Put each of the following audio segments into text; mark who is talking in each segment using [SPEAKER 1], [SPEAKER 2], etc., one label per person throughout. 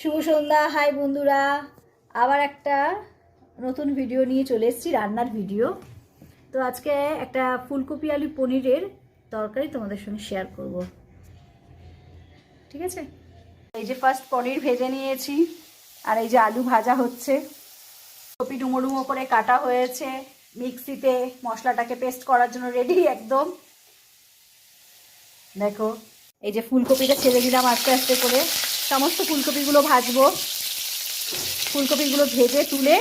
[SPEAKER 1] শুভ সন্ধ্যা, high বন্ধুরা। আবার একটা নতুন ভিডিও নিয়ে চলে এসেছি, রান্নার ভিডিও তো আজকে একটা ফুলকপি আলু পনিরের তরকারি তোমাদের সঙ্গে শেয়ার করব। ঠিক আছে? এই যে ফার্স্ট পনির ভেজে নিয়েছি, আর এই যে আলু ভাজা হচ্ছে। কপি ডুমো ডুমো করে কাটা হয়েছে, মিক্সিতে মশলাটাকে পেস্ট করার জন্য রেডি একদম। দেখো, এই যে ফুলকপিটা ছেড়ে দিলাম আস্তে আস্তে করে। সমস্ত ফুলকপিগুলো ভাজবো। ফুলকপিগুলো ভেজে তুলে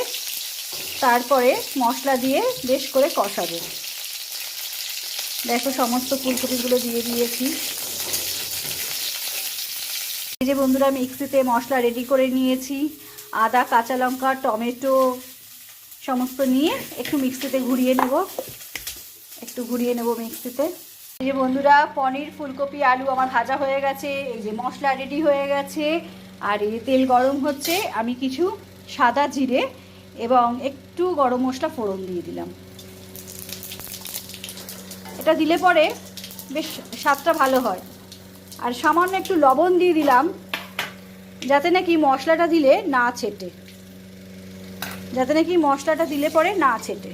[SPEAKER 1] তারপরে মশলা দিয়ে বেশ করে কষাবো। দেখো সমস্ত ফুলকপিগুলো দিয়ে দিয়েছি। এই যে বন্ধুরা, মিক্সিতে মশলা রেডি করে নিয়েছি। আদা, কাঁচা লঙ্কা, টমেটো সমস্ত নিয়ে একটু মিক্সিতে ঘুরিয়ে নেব। একটু ঘুরিয়ে নেব মিক্সিতে। যে বন্ধুরা, পনির, ফুলকপি, আলু আমার ভাজা হয়ে গেছে, এই যে মশলা রেডি হয়ে গেছে, আর এই তেল গরম হচ্ছে, আমি কিছু সাদা জিরে এবং একটু গরম মশলা ফোড়ন দিয়ে দিলাম। এটা দিলে পরে বেশ স্বাদটা ভালো হয়। আর সামান্য একটু লবণ দিয়ে দিলাম, যাতে নাকি মশলাটা দিলে না ছেটে। যাতে নাকি মশলাটা দিলে পরে না ছেটে।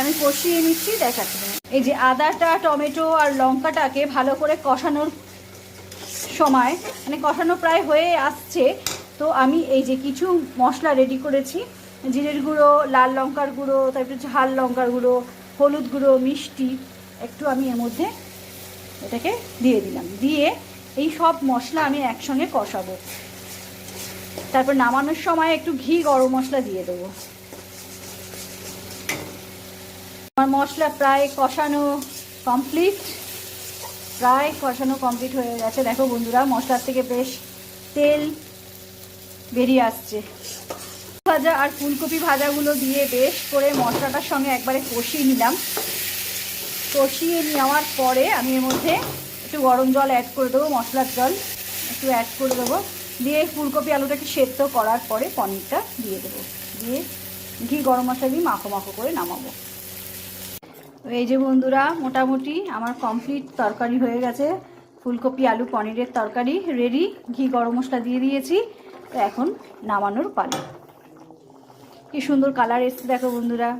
[SPEAKER 1] আমি কষিয়ে নিচ্ছি, দেখাচ্ছি এই যে আদাটা, টমেটো আর লঙ্কাটাকে ভালো করে কষানোর সময় মানে কষানো প্রায় হয়ে আসছে, তো আমি এই যে কিছু মশলা রেডি করেছি। জিরের গুঁড়ো, লাল লঙ্কার গুঁড়ো, তারপরে ঝাল লঙ্কার গুঁড়ো, হলুদ গুঁড়ো, মিষ্টি, একটু আমি এর মধ্যে এটাকে দিয়ে দিলাম। দিয়ে এই সব মশলা আমি একসঙ্গে কষাবো। তারপর নামানোর সময় একটু ঘি, গরম মশলা দিয়ে দেবো। আমার মশলা প্রায় কষানো কমপ্লিট প্রায় কষানো কমপ্লিট হয়ে গেছে। দেখো বন্ধুরা, মশলার থেকে বেশ তেল বেরিয়ে আসছে। ভাজা আর ফুলকপি ভাজাগুলো দিয়ে বেশ করে মশলাটার সঙ্গে একবারে কষিয়ে নিলাম। কষিয়ে নেওয়ার পরে আমি এর মধ্যে একটু গরম জল অ্যাড করে দেবো, মশলার জল একটু অ্যাড করে দেবো। দিয়ে ফুলকপি আলুটাকে সেদ্ধ করার পরে পনিরটা দিয়ে দেবো। দিয়ে ঘি গরম মশলা দিয়ে মাখো মাখো করে নামাবো। এই যে বন্ধুরা, মোটামুটি আমার কমপ্লিট তরকারি হয়ে গেছে। ফুলকপি, আলু, পনিরের তরকারি রেডি ঘি, গরম মশলা দিয়ে দিয়েছি। তো এখন নামানোর পালা। কি সুন্দর কালার এসছে দেখো বন্ধুরা।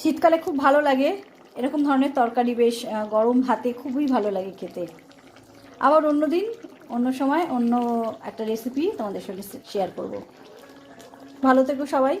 [SPEAKER 1] শীতকালে খুব ভালো লাগে। এরকম ধরনের তরকারি বেশ গরম ভাতে খুবই ভালো লাগে খেতে। আবার অন্য দিন অন্য সময় অন্য একটা রেসিপি তোমাদের সঙ্গে শেয়ার করব। ভালো থেকো সবাই।